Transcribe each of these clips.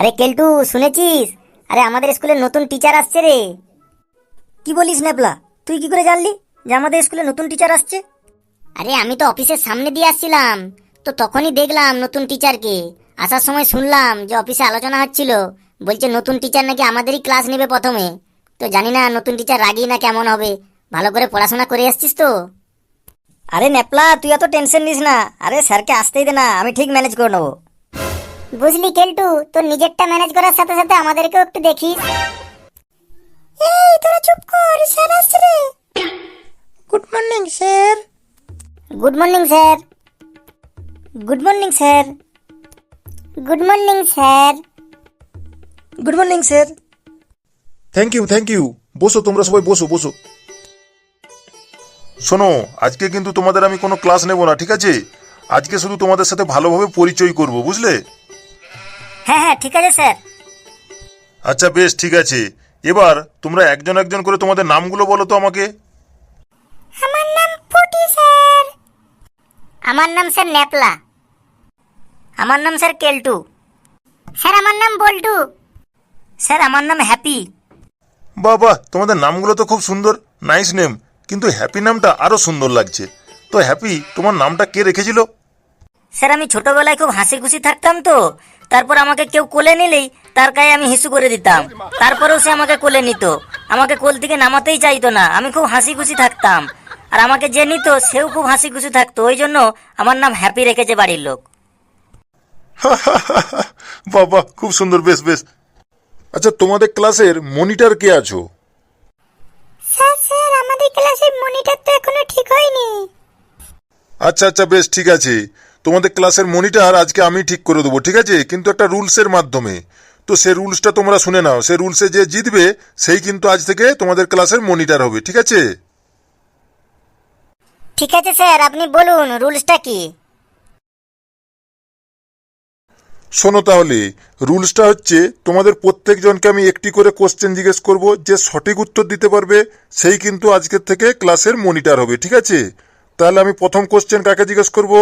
আরে কেলটু শুনেছিস? আরে আমাদের স্কুলে নতুন টিচার আসছে রে। কি বলিস নেপলা তুই কি করে জানলি যে আমাদের স্কুলে নতুন টিচার আসছে? আরে আমি তো অফিসের সামনে দিয়ে আসছিলাম। তো তখনই দেখলাম নতুন টিচারকে আসার সময় শুনলাম যে অফিসে আলোচনা হচ্ছিল। বলছে নতুন টিচার নাকি আমাদেরই ক্লাস নেবে প্রথমে? তো জানি না নতুন টিচার রাগি না কেমন হবে। ভালো করে পড়াশোনা করে আসছিস তো? আরে নেপলা তুই এত টেনশন নিস না। আরে স্যারকে আসতেই দে না আমি ঠিক ম্যানেজ করে নেব। বুঝলি কেলটু তোর নিজেরটা ম্যানেজ করার সাথে সাথে আমাদেরকেও একটু দেখিস। এই তোরা চুপ কর স্যার আসছে রে। Good morning sir good morning sir good morning sir good morning sir good morning sir thank you thank you বসো তোমরা সবাই বসো বসো। শোনো আজকে কিন্তু তোমাদের আমি কোনো ক্লাস নেব না ঠিক আছে? আজকে শুধু তোমাদের সাথে ভালোভাবে পরিচয় করব বুঝলে? হ্যাঁ হ্যাঁ ঠিক আছে স্যার। আচ্ছা বেশ ঠিক আছে। এবার তোমরা একজন একজন করে তোমাদের নামগুলো বলো তো আমাকে। আমার নাম ফুটি স্যার। আমার নাম স্যার ন্যাপলা আমার নাম স্যার কেলটু। স্যার আমার নাম বল্টু। স্যার আমার নাম হ্যাপি। বাহ বাহ তোমাদের নামগুলো তো খুব সুন্দর নাইস নেম। কিন্তু হ্যাপি নামটা আরও সুন্দর লাগছে। তো হ্যাপি তোমার নামটা কে রেখেছিল? স্যার আমি ছোটবেলায় খুব হাসি খুশি থাকতাম তো। তারপর আমাকে কেউ কোলে নিলেই তার গায়ে আমি হিসু করে দিতাম। তারপরেও সে আমাকে কোলে নিত। আমাকে কোল থেকে নামাতেই চাইতো না। আমি খুব হাসি খুশি থাকতাম। আর আমাকে যে নিত সেও খুব হাসি খুশি থাকতো। ওই জন্য আমার নাম হ্যাপি রেখেছে বাড়ির লোক। বাহ খুব সুন্দর বেশ বেশ। আচ্ছা তোমাদের ক্লাসের মনিটর কে আছো? স্যার স্যার আমাদের ক্লাসের মনিটর তো এখনও ঠিক হয়নি। আচ্ছা আচ্ছা বেশ ঠিক আছে। তোমাদের ক্লাসের মনিটর আজকে আমি ঠিক করে দেবো ঠিক আছে? কিন্তু একটা রুলসের মাধ্যমে। তো সে রুলসটা তোমরা শুনে নাও। সে রুলসে যে জিতবে সেই কিন্তু আজ থেকে তোমাদের ক্লাসের মনিটার হবে ঠিক আছে? ঠিক আছে স্যার আপনি বলুন রুলসটা কি? শোনো তাহলে রুলসটা হচ্ছে তোমাদের প্রত্যেকজনকে আমি একটি করে কোশ্চেন জিজ্ঞেস করব যে সঠিক উত্তর দিতে পারবে সেই কিন্তু আজকের থেকে ক্লাসের মনিটার হবে ঠিক আছে? তাহলে আমি প্রথম কোশ্চেন কাকে জিজ্ঞেস করব?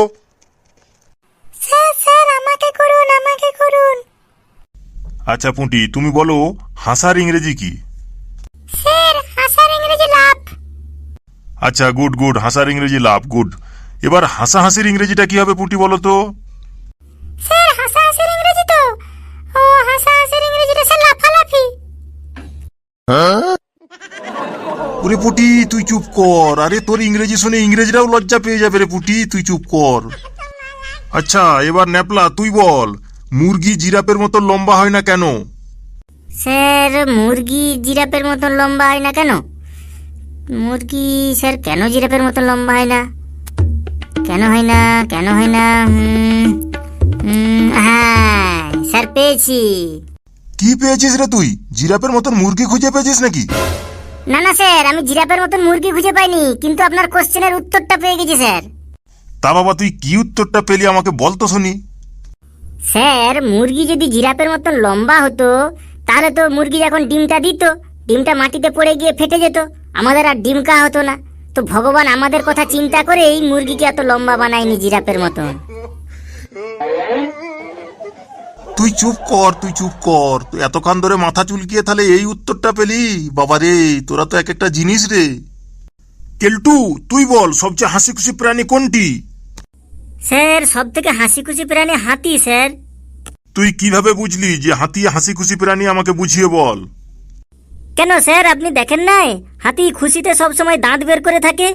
আমাকে করুন আমাকে করুন। আচ্ছা পুঁটি তুমি বলো হাসার ইংরেজি কি? স্যার হাসার ইংরেজি লাভ আচ্ছা গুড গুড হাসার ইংরেজি লাভ গুড। এবার হাসা হাসির ইংরেজিটা কি হবে পুঁটি বলো তো? স্যার হাসা হাসির ইংরেজি তো। ও হাসা হাসির ইংরেজিটা স্যার লাফালাফি। ওরে পুটি তুই চুপ কর। আরে তোর ইংরেজি শুনে ইংরেজরাও লজ্জা পেয়ে যাবে রে পুটি তুই চুপ কর। আচ্ছা এবার ন্যাপলা তুই বল মুরগি জিরাপের মতো লম্বা হয় না কেন? স্যার মুরগি জিরাফের মতন লম্বা হয় না কেন? মুরগি স্যার কেন জিরাফের মতো লম্বা হয় না? কেন হয় না কেন হয় না হ্যাঁ স্যার পেয়েছি। কি পেয়েছিস রে তুই? জিরাপের মতন মুরগি খুঁজে পেয়েছিস নাকি? না না স্যার আমি জিরাফের মতন মুরগি খুঁজে পাইনি কিন্তু আপনার কোশ্চেনের উত্তরটা পেয়ে গেছি স্যার। তা বাবা তুই কি উত্তরটা পেলি আমাকে বল তো শুনি। স্যার মুরগি যদি জিরাফের মতন লম্বা হতো তাহলে তো মুরগি যখন ডিমটা দিত ডিমটা মাটিতে পড়ে গিয়ে ফেটে যেত আমাদের আর ডিম খাওয়া হতো না। তো ভগবান আমাদের কথা চিন্তা করে এই মুরগিকে এত লম্বা বানায়নি জিরাফের মতন। তুই চুপ কর তুই চুপ কর তুই এতক্ষণ ধরে মাথা চুলকিয়ে তাহলে এই উত্তরটা পেলি? বাবা রে তোরা তো এক একটা জিনিস রে। কেলটু তুই বল সবচেয়ে হাসি খুশি প্রাণী কোনটি? স্যার সব থেকে হাসি খুশি প্রাণী হাতি স্যার। তুই কীভাবে বুঝলি যে হাতি হাসি খুশি প্রাণী আমাকে বুঝিয়ে বল? কেন স্যার আপনি দেখেন নাই? হাতি খুশিতে সব সময় দাঁত বের করে থাকে।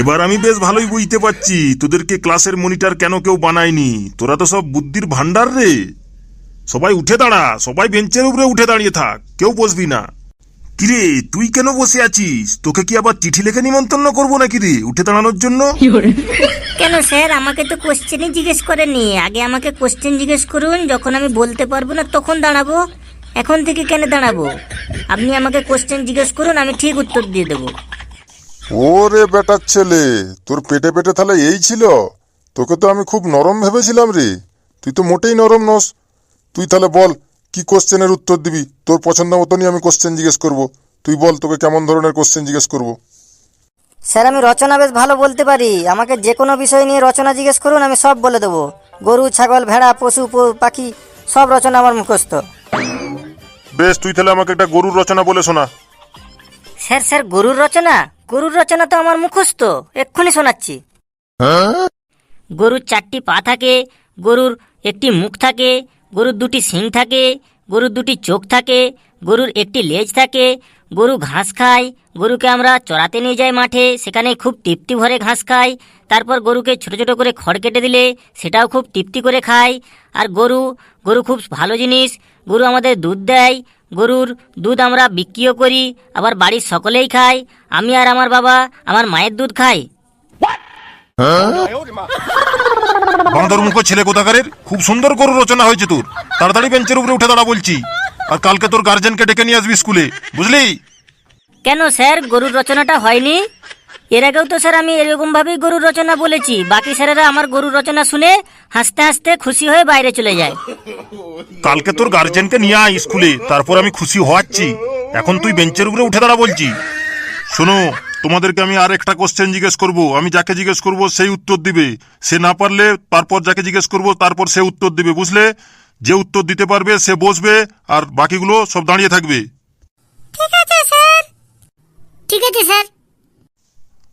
এবার আমি বেশ ভালোই বুঝতে পারছি তোদেরকে ক্লাসের মনিটর কেন কেউ বানায়নি? তোরা তো সব বুদ্ধির ভান্ডার রে। সবাই উঠে দাঁড়া সবাই বেঞ্চের উপরে উঠে দাঁড়িয়ে থাক কেউ বসবি না। কিরে তুই কেন বসে আছিস? তোকে কি আবার চিঠি লিখে নিমন্ত্রণ করব নাকি রে? উঠে দাঁড়ানোর জন্য? কেন স্যার? আমাকে তো কোশ্চেনই জিজ্ঞেস করেনি আগে আমাকে কোশ্চেন জিজ্ঞেস করুন যখন আমি বলতে পারব না তখন দাঁড়াবো। এখন থেকে কেন দাঁড়াবো? আপনি আমাকে কোশ্চেন জিজ্ঞেস করুন আমি ঠিক উত্তর দিয়ে দেবো। ওরে বেটার ছেলে তোর পেটে পেটে তাহলে এই ছিল? তোকে তো আমি খুব নরম ভেবেছিলাম রে। তুই তো মোটেই নরম নস। তুই তাহলে বল কি কোশ্চেনের উত্তর দিবি? তোর পছন্দ মতনই আমি কোশ্চেন জিজ্ঞেস করব। তুই বল তোকে কেমন ধরনের কোশ্চেন জিজ্ঞেস করব? স্যার আমি রচনা বেশ ভালো বলতে পারি। আমাকে যে কোনো বিষয় নিয়ে রচনা জিজ্ঞেস করুন আমি সব বলে দেবো। গরু ছাগল ভেড়া পশু প- পাখি সব রচনা আমার মুখস্থ। বেশ তুই তাহলে আমাকে একটা গরুর রচনা বলে শোনা। স্যার স্যার গরুর রচনা? গরুর রচনা তো আমার মুখস্থ। এক্ষুনি শোনাচ্ছি। গরুর চারটি পা থাকে গরুর একটি মুখ থাকে গরুর দুটি শিং থাকে, গরুর দুটি চোখ থাকে, গরুর একটি লেজ থাকে, গরু ঘাস খায়, গরুকে আমরা চড়াতে নিয়ে যাই মাঠে, সেখানে খুব তৃপ্তি ভরে ঘাস খায়, তারপর গরুকে ছোট ছোট করে খড় কেটে দিলে সেটাও খুব তৃপ্তি করে খায়। আর গরু গরু খুব ভালো জিনিস, গরু আমাদের দুধ দেয়, গরুর দুধ আমরা বিক্রিও করি, আবার বাড়ির সকলেই খায়, আমি আর আমার বাবা, আমার মায়ের দুধ খাই। বাঁদর মুখ ছেলে কোথাকারের? খুব সুন্দর গরুর রচনা হয়েছে তোর। তাড়াতাড়ি বেঞ্চের উপরে উঠে দাঁড়া বলছি। আর কালকে তোর গার্জেনকে ডেকে নিয়ে আসবি স্কুলে। বুঝলি? কেন স্যার? গরুর রচনাটা হয়নি? এর আগেও তো স্যার আমি এরকম ভাবেই গরুর রচনা বলেছি। বাকি স্যারেরা আমার গরুর রচনা শুনে হাসতে হাসতে খুশি হয়ে বাইরে চলে যায়। কালকে তোর গার্জেনকে নিয়ে আয় স্কুলে। তারপর আমি খুশি হওয়াচ্ছি। এখন তুই বেঞ্চের উপরে উঠে দাঁড়া বলছি। শোনো তোমাদেরকে আমি আর একটা কোশ্চেন জিজ্ঞেস করব। আমি যাকে জিজ্ঞেস করব সেই উত্তর দিবে। সে না পারলে তারপর যাকে জিজ্ঞেস করব তারপর সে উত্তর দিবে বুঝলে? যে উত্তর দিতে পারবে সে বসবে আর বাকিগুলো সব দাঁড়িয়ে থাকবে। ঠিক আছে স্যার। ঠিক আছে স্যার।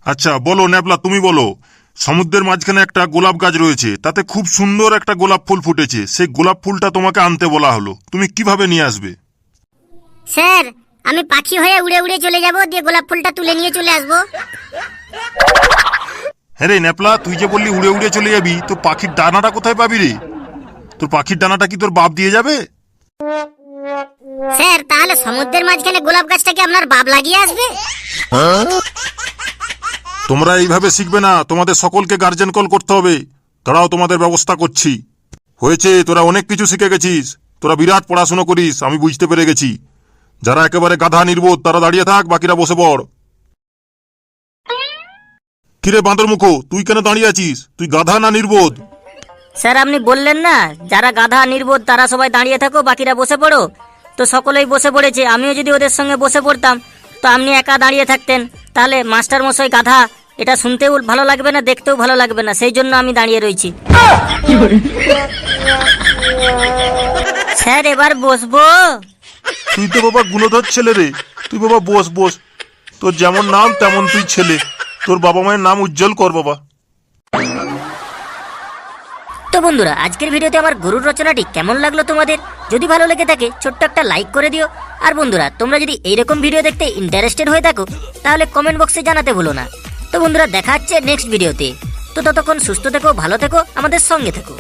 আচ্ছা বলো ন্যাপলা তুমি বলো। সমুদ্রের মাঝখানে একটা গোলাপ গাছ রয়েছে তাতে খুব সুন্দর একটা গোলাপ ফুল ফুটেছে। সেই গোলাপ ফুলটা তোমাকে আনতে বলা হলো। তুমি কীভাবে নিয়ে আসবে? স্যার আমি পাখি হয়ে উড়ে উড়ে চলে যাব দিয়ে গোলাপ ফুলটা তুলে নিয়ে চলে আসব। হ্যাঁ রে ন্যাপলা তুই যে বললি উড়ে উড়ে চলে যাবি তো পাখির ডানাটা কোথায় পাবি রে? তোর পাখির ডানাটা কি তোর বাপ দিয়ে যাবে? স্যার তাহলে সমুদ্রের মাঝখানে গোলাপ গাছটা কি আপনার বাপ লাগিয়ে আসবে? তোমরা এইভাবে শিখবে না তোমাদের সকলকে গার্জেন কল করতে হবে। তারাও তোমাদের ব্যবস্থা করছি। হয়েছে তোরা অনেক কিছু শিখে গেছিস। তোরা বিরাট পড়াশুনো করিস আমি বুঝতে পেরে গেছি। যারা একেবারে গাধা নির্বোধ তারা দাঁড়িয়ে থাক বাকিরা বসে পড়। কিরে বাঁদর মুখো তুই কেন দাঁড়িয়ে আছিস? তুই গাধা না নির্বোধ? স্যার আপনি বললেন না যারা গাধা নির্বোধ তারা সবাই দাঁড়িয়ে থাকো বাকিরা বসে পড়ো। তো সকলেই বসে পড়েছে আমিও যদি ওদের সঙ্গে বসে পড়তাম তো আপনি একা দাঁড়িয়ে থাকতেন। তাহলে মাস্টার মশাই গাধা এটা শুনতেও ভালো লাগবে না দেখতেও ভালো লাগবে না সেই জন্য আমি দাঁড়িয়ে রয়েছি স্যার এবার বসবো। তুই তো বাবা গুণধর ছেলে রে। তুই বাবা বস বস। তোর যেমন নাম, তেমন তুই ছেলে। তোর বাবা মায়ের নাম উজ্জ্বল কর বাবা। তো বন্ধুরা, আজকের ভিডিওতে আমার গরুর রচনাটি কেমন লাগল তোমাদের? যদি ভালো লেগে থাকে, ছোট্ট একটা লাইক করে দিও। আর বন্ধুরা, তোমরা যদি এইরকম ভিডিও দেখতে ইন্টারেস্টেড হয়ে থাকো, তাহলে কমেন্ট বক্সে জানাতে ভুলো না। তো বন্ধুরা, দেখা হচ্ছে নেক্সট ভিডিওতে তো ততক্ষণ সুস্থ থেকো, ভালো থেকো, আমাদের সঙ্গে থেকো।